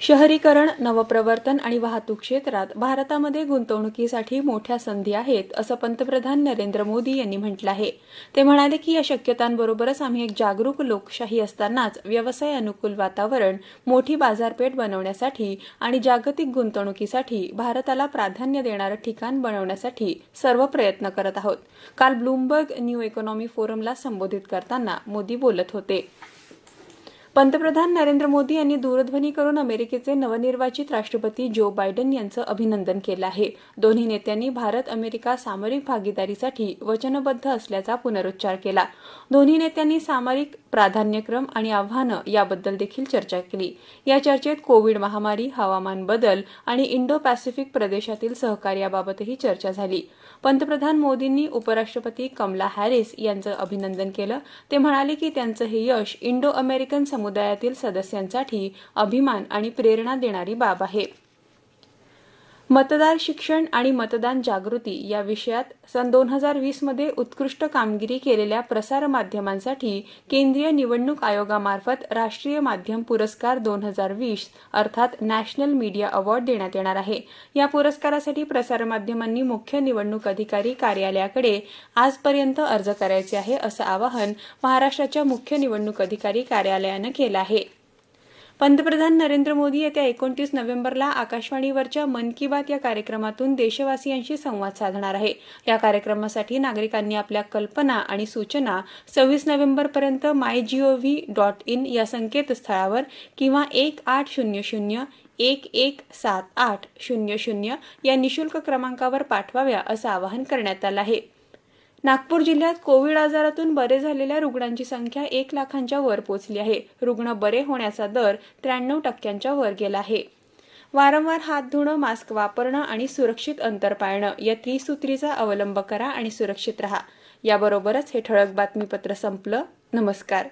शहरीकरण नवप्रवर्तन आणि वाहतूक क्षेत्रात भारतामध्ये गुंतवणुकीसाठी मोठ्या संधी आहेत असं पंतप्रधान नरेंद्र मोदी यांनी म्हटलं आहे. ते म्हणाले की या शक्यतांबरोबरच आम्ही एक जागरूक लोकशाही असतानाच व्यवसाय अनुकूल वातावरण मोठी बाजारपेठ बनवण्यासाठी आणि जागतिक गुंतवणुकीसाठी भारताला प्राधान्य देणारं ठिकाण बनवण्यासाठी सर्व प्रयत्न करत आहोत. काल ब्लूमबर्ग न्यू इकॉनॉमी फोरमला संबोधित करताना मोदी बोलत होते. पंतप्रधान नरेंद्र मोदी यांनी दूरध्वनी करून अमेरिकेचे नवनिर्वाचित राष्ट्रपती जो बायडन यांचं अभिनंदन केलं आहे. दोन्ही नेत्यांनी भारत अमेरिका सामरिक भागीदारीसाठी वचनबद्ध असल्याचा पुनरुच्चार केला. दोन्ही नेत्यांनी सामरिक प्राधान्यक्रम आणि आव्हानं याबद्दल देखील चर्चा केली. या चर्चेत कोविड महामारी हवामान बदल आणि इंडो पॅसिफिक प्रदेशातील सहकार्याबाबतही चर्चा झाली. पंतप्रधान मोदींनी उपराष्ट्रपती कमला हॅरिस यांचं अभिनंदन केलं. ते म्हणाले की त्यांचं हे यश इंडो अमेरिकन समुदायातील सदस्यांसाठी अभिमान आणि प्रेरणा देणारी बाब आहे. मतदार शिक्षण आणि मतदान जागृती या विषयात सन दोन हजार वीसमध्ये उत्कृष्ट कामगिरी केलेल्या प्रसारमाध्यमांसाठी केंद्रीय निवडणूक आयोगामार्फत राष्ट्रीय माध्यम पुरस्कार दोन हजार वीस अर्थात नॅशनल मीडिया अवॉर्ड देण्यात येणार आहे. या पुरस्कारासाठी प्रसारमाध्यमांनी मुख्य निवडणूक अधिकारी कार्यालयाकडे आजपर्यंत अर्ज करायचे आहे असं आवाहन महाराष्ट्राच्या मुख्य निवडणूक अधिकारी कार्यालयानं केलं आहे. पंतप्रधान नरेंद्र मोदी येत्या एकोणतीस नोव्हेंबरला आकाशवाणीवरच्या मन की बात या कार्यक्रमातून देशवासियांशी संवाद साधणार आहे. या कार्यक्रमासाठी नागरिकांनी आपल्या कल्पना आणि सूचना सव्वीस नोव्हेंबरपर्यंत माय जीओव्ही डॉट इन या संकेतस्थळावर किंवा एक आठ शून्य शून्य एक एक सात आठ शून्य शून्य या निशुल्क क्रमांकावर पाठवाव्या असं आवाहन करण्यात आलं आहे. नागपूर जिल्ह्यात कोविड आजारातून बरे झालेल्या रुग्णांची संख्या एक लाखांच्या वर पोहोचली आहे. रुग्ण बरे होण्याचा दर त्र्याण्णव टक्क्यांच्या वर गेला आहे. वारंवार हात धुणं मास्क वापरणं आणि सुरक्षित अंतर पाळणं या त्रिसूत्रीचा अवलंब करा आणि सुरक्षित रहा. याबरोबरच हे ठळक बातमीपत्र संपलं. नमस्कार.